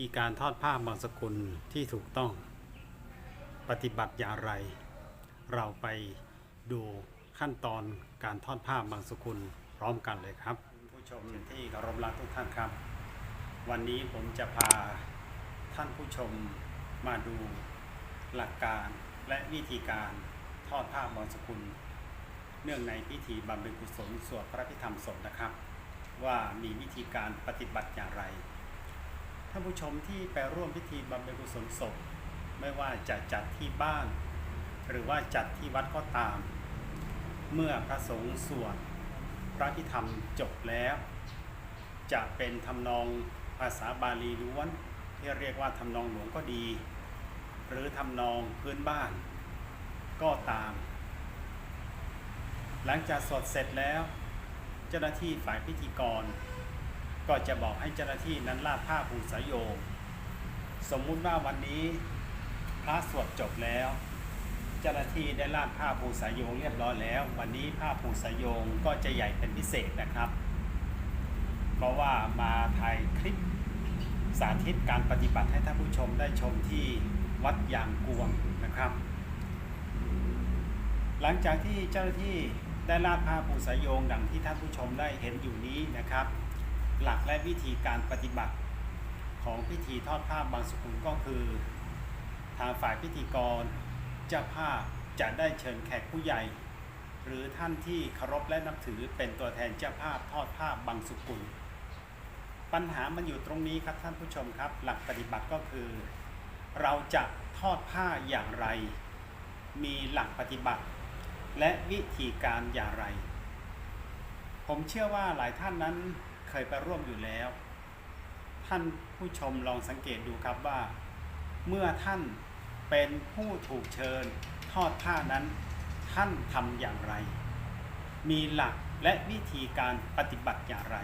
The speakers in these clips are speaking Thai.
ธีการทอดผ้าบางสกุลที่ถูกต้อง ปฏิบัติอย่างไร เราไปดูขั้นตอนการทอดผ้าบางสกุลพร้อมกันเลยครับ ผู้ชมที่เคารพรักทุกท่านครับ วันนี้ผมจะพาท่านผู้ชมมาดูหลักการและวิธีการทอดผ้าบางสกุล เนื่องในพิธีบำเพ็ญกุศลสวดพระพิธรรมศพนะครับ ว่ามีวิธีการปฏิบัติอย่างไร ท่านผู้ชมที่ไปร่วมพิธีบำเพ็ญกุศลศพ ไม่ว่าจะจัดที่บ้าน หรือว่าจัดที่วัดก็ตาม เมื่อพระสงฆ์สวดพระพิธรรมจบแล้ว จะเป็นทำนองภาษาบาลีล้วนที่เรียกว่าทำนองหลวงก็ดี หรือทำนองพื้นบ้านก็ตาม หลังจากสวดเสร็จแล้ว เจ้าหน้าที่ฝ่ายพิธีกร ก็จะบอกให้เจ้าหน้าที่นั้นลาดผ้าปูสายโยงสมมุติว่าวันนี้พระสวดจบแล้ว เจ้าหน้าที่ได้ลาดผ้าปูสายโยงเรียบร้อยแล้ว วันนี้ผ้าปูสายโยงก็จะใหญ่เป็นพิเศษนะครับ เพราะว่ามาถ่ายคลิปสาธิตการปฏิบัติให้ท่านผู้ชมได้ชมที่วัดยางกวงนะครับ หลังจากที่เจ้าหน้าที่ได้ลาดผ้าปูสายโยงดังที่ท่านผู้ชมได้เห็นอยู่นี้นะครับ หลักและวิธีการปฏิบัติของพิธีทอดผ้าบางสกุลก็คือ ทางฝ่ายพิธีกร เจ้าภาพจะได้เชิญแขกผู้ใหญ่ หรือท่านที่เคารพและนับถือเป็นตัวแทนเจ้าภาพทอดผ้าบางสกุล ปัญหามันอยู่ตรงนี้ครับท่านผู้ชมครับ หลักปฏิบัติก็คือ เราจะทอดผ้าอย่างไร มีหลักปฏิบัติ และวิธีการอย่างไร ผมเชื่อว่าหลายท่านนั้น เคยไปร่วมอยู่แล้ว ท่านผู้ชมลองสังเกตดูครับว่า เมื่อท่านเป็นผู้ถูกเชิญทอดผ้านั้น ท่านทำอย่างไร มีหลักและวิธีการปฏิบัติอย่างไร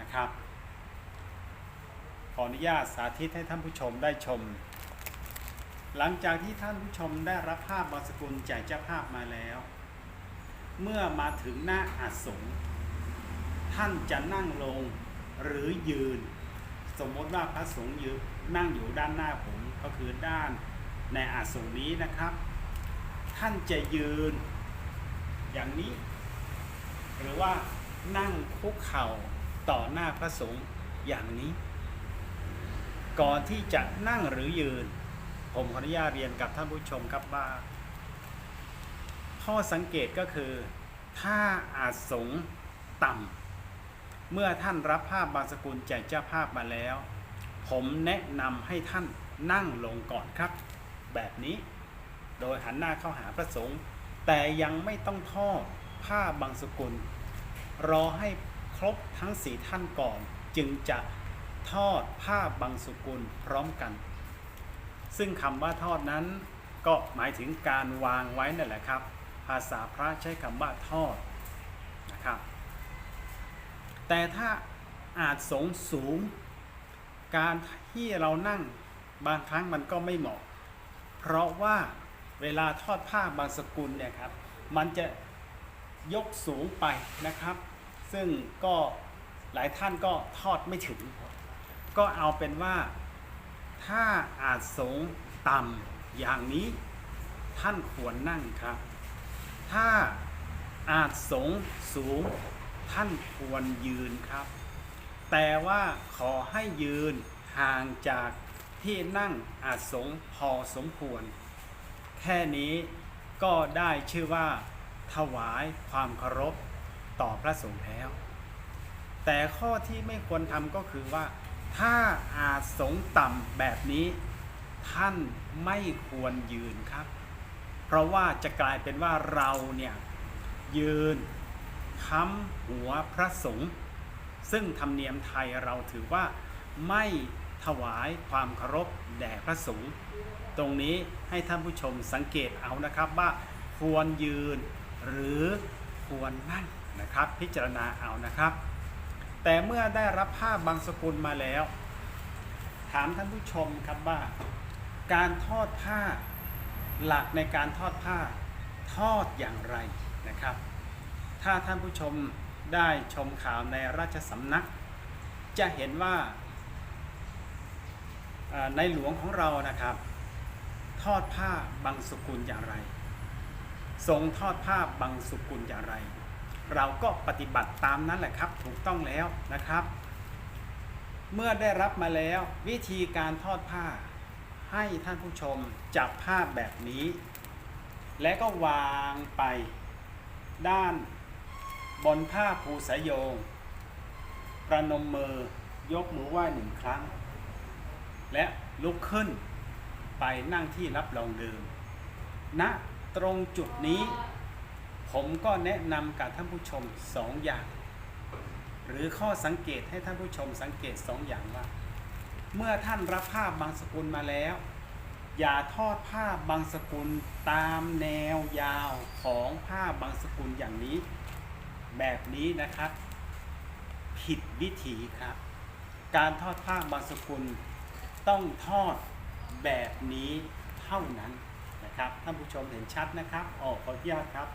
นะครับ ขออนุญาตสาธิตให้ท่านผู้ชมได้ชม หลังจากที่ท่านผู้ชมได้รับภาพบางสกุลจากเจ้าภาพมาแล้ว เมื่อมาถึงหน้าอาสงฆ์ ท่านจะนั่งลงหรือยืน สมมติว่าพระสงฆ์ยืนนั่งอยู่ด้านหน้าผมก็คือด้านในอาสงฆ์นี้นะครับ ท่านจะยืนอย่างนี้ หรือว่านั่งคุกเข่าต่อหน้าพระสงฆ์อย่างนี้ ก่อนที่จะนั่งหรือยืน ผมขออนุญาตเรียนกับท่านผู้ชมครับว่า ข้อสังเกตก็คือ ถ้าอาสงส์ต่ำ เมื่อท่านรับภาพบางสกุลจากเจ้าภาพมาแล้ว ผมแนะนำให้ท่านนั่งลงก่อนครับ แบบนี้ โดยหันหน้าเข้าหาพระสงฆ์แต่ยังไม่ต้องทอดผ้าบางสกุล รอให้ครบทั้งสี่ท่านก่อน จึงจะทอดผ้าบางสกุลพร้อมกัน ซึ่งคำว่าทอดนั้นก็หมายถึงการวางไว้นั่นแหละครับ ภาษาพระใช้คำว่าทอดนะครับ แต่ถ้าอาจสงสูง การที่เรานั่งบางครั้งมันก็ไม่เหมาะ เพราะว่าเวลาทอดผ้าบางสกุลเนี่ยครับ มันจะยกสูงไปนะครับ ซึ่งก็หลายท่านก็ทอดไม่ถึง ก็เอาเป็นว่าถ้าอาจสงต่ำอย่างนี้ท่านควรนั่งครับ ถ้าอาจสงสูง ท่านควรยืนครับ แต่ว่าขอให้ยืนห่างจากที่นั่งอาสงพอสมควร แค่นี้ก็ได้ชื่อว่า ถวายความเคารพต่อพระสงฆ์แล้ว แต่ข้อที่ไม่ควรทำก็คือว่า ถ้าอาสงต่ำแบบนี้ ท่านไม่ควรยืนครับ เพราะว่าจะกลายเป็นว่าเราเนี่ยยืน ค้ำหัวพระสงฆ์ซึ่งธรรมเนียมไทยเราถือว่าไม่ถวายความเคารพแด่พระสงฆ์ตรงนี้ให้ท่านผู้ชมสังเกตเอานะครับว่าควรยืนหรือควรนั่งนะครับ พิจารณาเอานะครับ แต่เมื่อได้รับผ้าบางสกุลมาแล้ว ถามท่านผู้ชมครับว่า การทอดผ้าหลักในการทอดผ้าทอดอย่างไรนะครับ ถ้าท่านผู้ชมได้ชมข่าวในราชสำนัก จะเห็นว่าในหลวงของเรานะครับ ทอดผ้าบังสุกุลอย่างไร ทรงทอดผ้าบังสุกุลอย่างไร เราก็ปฏิบัติตามนั้นแหละครับถูกต้องแล้วนะครับ เมื่อได้รับมาแล้ววิธีการทอดผ้า ให้ท่านผู้ชมจับผ้าแบบนี้ และก็วางไปด้าน บนผ้าภูสายโยง ประนมมือยกมือไหว้หนึ่งครั้ง และลุกขึ้นไปนั่งที่รับรองเดิมณตรงจุดนี้ ผมก็แนะนำกับท่านผู้ชมสองอย่าง หรือข้อสังเกตให้ท่านผู้ชมสังเกตสองอย่างว่า เมื่อท่านรับผ้าบางสกุลมาแล้ว อย่าทอดผ้าบางสกุลตามแนวยาวของผ้าบางสกุลอย่างนี้ แบบนี้นะครับ ผิดวิธีครับ การทอดผ้าบางสกุลต้องทอดแบบนี้เท่านั้นนะครับท่านผู้ชมเห็นชัดนะครับออกขออนุญาตครับ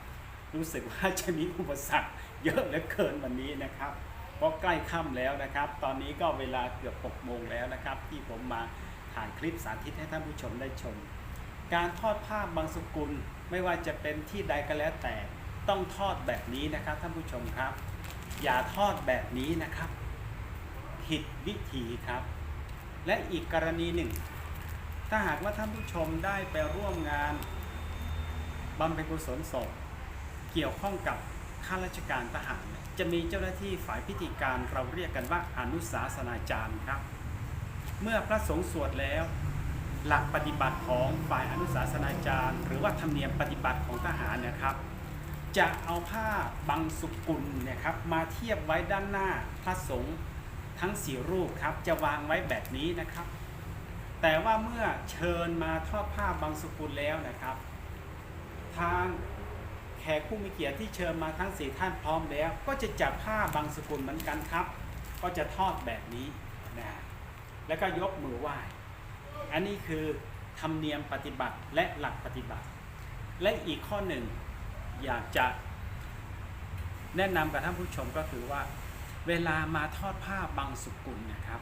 รู้สึกว่าจะมีอุปสรรคเยอะเหลือเกินวันนี้นะครับ เพราะใกล้ค่ำแล้วนะครับ ตอนนี้ก็เวลาเกือบ6โมงแล้วนะครับ ที่ผมมาถ่ายคลิปสาธิตให้ท่านผู้ชมได้ชม การทอดผ้าบางสกุลไม่ว่าจะเป็นที่ใดก็แล้วแต่ ต้องทอดแบบนี้นะครับท่านผู้ชมครับ อย่าทอดแบบนี้นะครับ ผิดวิธีครับ และอีกกรณีหนึ่ง ถ้าหากว่าท่านผู้ชมได้ไปร่วมงานบำเพ็ญกุศลศพเกี่ยวข้องกับข้าราชการทหาร จะมีเจ้าหน้าที่ฝ่ายพิธีการเราเรียกกันว่าอนุสาสนาจารย์ครับ เมื่อพระสงฆ์สวดแล้ว หลักปฏิบัติของฝ่ายอนุสาสนาจารย์ หรือว่าธรรมเนียมปฏิบัติของทหารนะครับ จะเอาผ้าบางสุกุลเนี่ยครับมาเทียบไว้ด้านหน้าพระสงฆ์ทั้งสี่รูปครับจะวางไว้แบบนี้นะครับ แต่ว่าเมื่อเชิญมาทอดผ้าบางสุกุลแล้วนะครับ ทางแขกผู้มีเกียรติที่เชิญมาทั้งสี่ท่านพร้อมแล้ว ก็จะจับผ้าบางสกุลเหมือนกันครับ ก็จะทอดแบบนี้นะแล้วก็ยกมือไหว้อันนี้คือธรรมเนียมปฏิบัติและหลักปฏิบัติ และอีกข้อหนึ่ง อยากจะแนะนำกับท่านผู้ชมก็คือว่า เวลามาทอดผ้าบางสุกุลนะครับ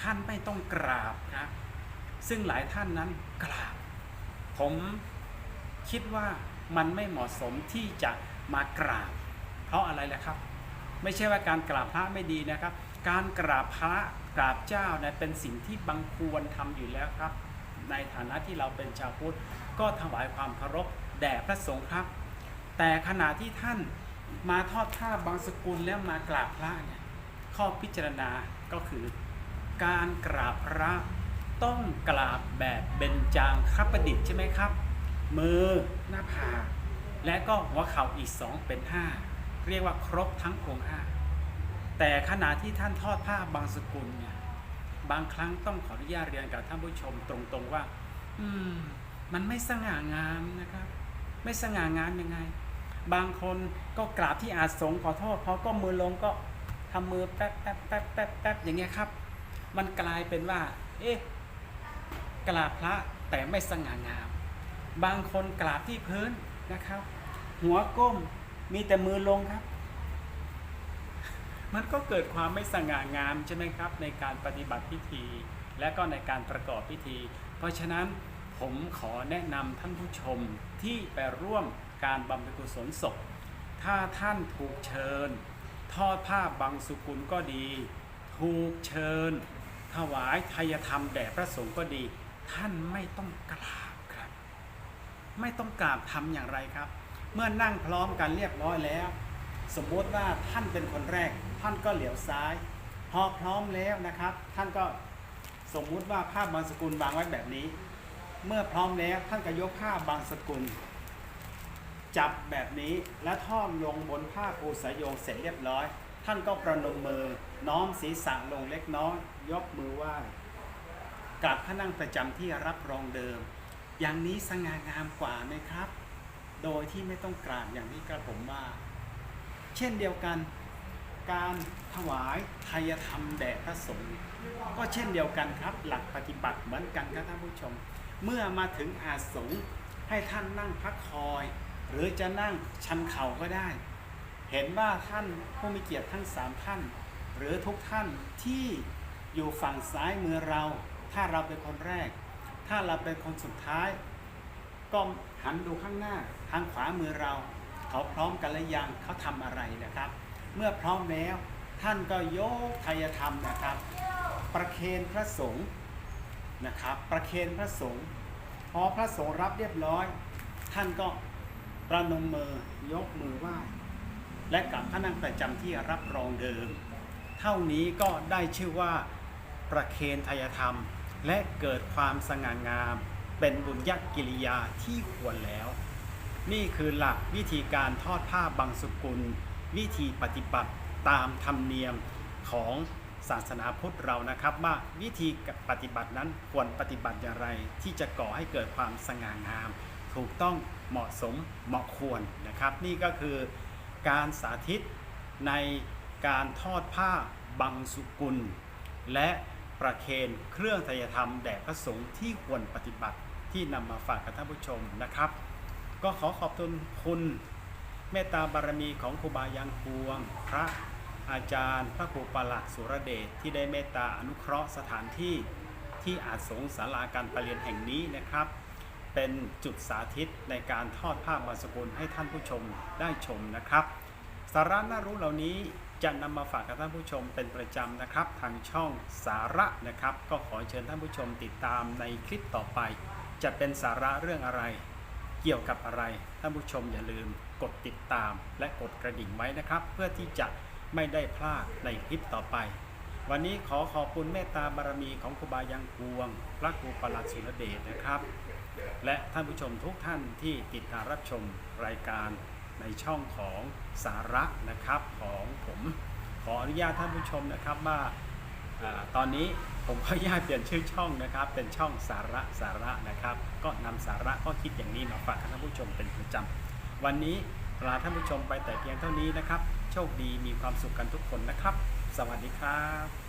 ท่านไม่ต้องกราบครับ ซึ่งหลายท่านนั้นกราบ ผมคิดว่ามันไม่เหมาะสมที่จะมากราบ เพราะอะไรล่ะครับ ไม่ใช่ว่าการกราบพระไม่ดีนะครับ การกราบพระกราบเจ้าเนี่ยเป็นสิ่งที่บังควรทำอยู่แล้วครับ ในฐานะที่เราเป็นชาวพุทธก็ถวายความเคารพแด่พระสงฆ์ครับ แต่ขณะที่ท่านมาทอดผ้าบางสกุลแล้วมากราบพระเนี่ยข้อพิจารณาก็คือ การกราบพระต้องกราบแบบเบญจางคประดิษฐ์ใช่ไหมครับ มือหน้าผากและก็หัวเข่าอีกสองเป็นห้าเรียกว่าครบทั้งองค์ห้าแต่ขณะที่ท่านทอดผ้าบางสกุลเนี่ยบางครั้งต้องขออนุญาตเรียนกับท่านผู้ชมตรงๆว่า อืม มันไม่สง่างามนะครับ ไม่สง่างามยังไง บางคนก็กราบที่อาสงขอโทษเพอก็มือลงก็ทำมือแป๊บแป๊บแป๊บแป๊บแป๊บอย่างเงี้ยครับ มันกลายเป็นว่า เอ๊ะกราบพระแต่ไม่สง่างาม บางคนกราบที่พื้นนะครับ หัวก้มมีแต่มือลงครับ มันก็เกิดความไม่สง่างามใช่ไหมครับ ในการปฏิบัติพิธี และก็ในการประกอบพิธี เพราะฉะนั้นผมขอแนะนำท่านผู้ชมที่ไปร่วม การบำเพ็ญกุศลศพ ถ้าท่านถูกเชิญ ทอดผ้าบางสุกุลก็ดี ถูกเชิญ ถวายทายธรรมแด่พระสงฆ์ก็ดี ท่านไม่ต้องกราบครับ ไม่ต้องกราบทำอย่างไรครับ เมื่อนั่งพร้อมกันเรียบร้อยแล้ว สมมติว่าท่านเป็นคนแรก ท่านก็เหลียวซ้าย พอพร้อมแล้วนะครับ ท่านก็สมมุติว่าผ้าบางสกุลวางไว้แบบนี้ เมื่อพร้อมแล้วท่านก็ยกผ้าบางสกุล จับแบบนี้และท่อมลงบนผ้าปูสายโยงเสร็จเรียบร้อย ท่านก็ประนมมือน้อมศีรษะลงเล็กน้อยยกมือไหว้กลับพระนั่งประจำที่รับรองเดิม อย่างนี้สง่างามกว่าไหมครับ โดยที่ไม่ต้องกราบอย่างที่กระผมว่า เช่นเดียวกัน การถวายทายธรรมแด่พระสงฆ์ก็เช่นเดียวกันครับ หลักปฏิบัติเหมือนกันครับท่านผู้ชม เมื่อมาถึงอาสงให้ท่านนั่งพักคอย หรือจะนั่งชันเข่าก็ได้ เห็นว่าท่านผู้มีเกียรติทั้งสามท่าน หรือทุกท่านที่อยู่ฝั่งซ้ายมือเรา ถ้าเราเป็นคนแรก ถ้าเราเป็นคนสุดท้าย ก็หันดูข้างหน้าทางขวามือเรา เขาพร้อมกันหรือยังเขาทำอะไรนะครับ เมื่อพร้อมแล้วท่านก็ยกทายธรรมนะครับ ประเคนพระสงฆ์นะครับ ประเคนพระสงฆ์พอพระสงฆ์รับเรียบร้อย ท่านก็ ประนมมือยกมือไหว้และกลับพระนั่งประจำที่รับรองเดิม เท่านี้ก็ได้ชื่อว่าประเคนทายธรรม และเกิดความสง่างาม เป็นบุญญกิริยาที่ควรแล้ว นี่คือหลักวิธีการทอดผ้าบางสุกุล วิธีปฏิบัติตามธรรมเนียมของศาสนาพุทธเรานะครับว่าวิธีปฏิบัตินั้นควรปฏิบัติอย่างไรที่จะก่อให้เกิดความสง่างาม ถูกต้องเหมาะสมเหมาะควรนะครับ นี่ก็คือการสาธิตในการทอดผ้าบังสุกุล และประเคนเครื่องไตรยธรรมแด่พระสงฆ์ที่ควรปฏิบัติที่นำมาฝากกับท่านผู้ชมนะครับ ก็ขอขอบคุณคุณเมตตาบารมีของครูบายังพวง พระอาจารย์ พระครูปลัดสุรเดชที่ได้เมตตาอนุเคราะห์สถานที่ที่อาจสงฆ์ศาลาการประเรียนแห่งนี้นะครับ เป็นจุดสาธิตในการทอดผ้าบางสกุลให้ท่านผู้ชมได้ชมนะครับ สาระน่ารู้เหล่านี้จะนำมาฝากกับท่านผู้ชมเป็นประจำนะครับ ทางช่องสาระนะครับ ก็ขอเชิญท่านผู้ชมติดตามในคลิปต่อไป จะเป็นสาระเรื่องอะไร เกี่ยวกับอะไร ท่านผู้ชมอย่าลืมกดติดตามและกดกระดิ่งไว้นะครับ เพื่อที่จะไม่ได้พลาดในคลิปต่อไป วันนี้ขอขอบคุณเมตตาบารมีของครูบายังพวง พระครูประหลัดสุรเดชนะครับ และท่านผู้ชมทุกท่านที่ติดตามรับชมรายการในช่องของสาระนะครับของผม ขออนุญาตท่านผู้ชมนะครับว่าอตอนนี้ผมขออนุญาตเปลี่ยนชื่อช่องนะครับ เป็นช่องสาระสาระนะครับ ก็นำสาระข้อคิดอย่างนี้มาฝากท่านผู้ชมเป็นประจำวันนี้ลาท่านผู้ชมไปแต่เพียงเท่านี้นะครับ โชคดีมีความสุขกันทุกคนนะครับ สวัสดีครับ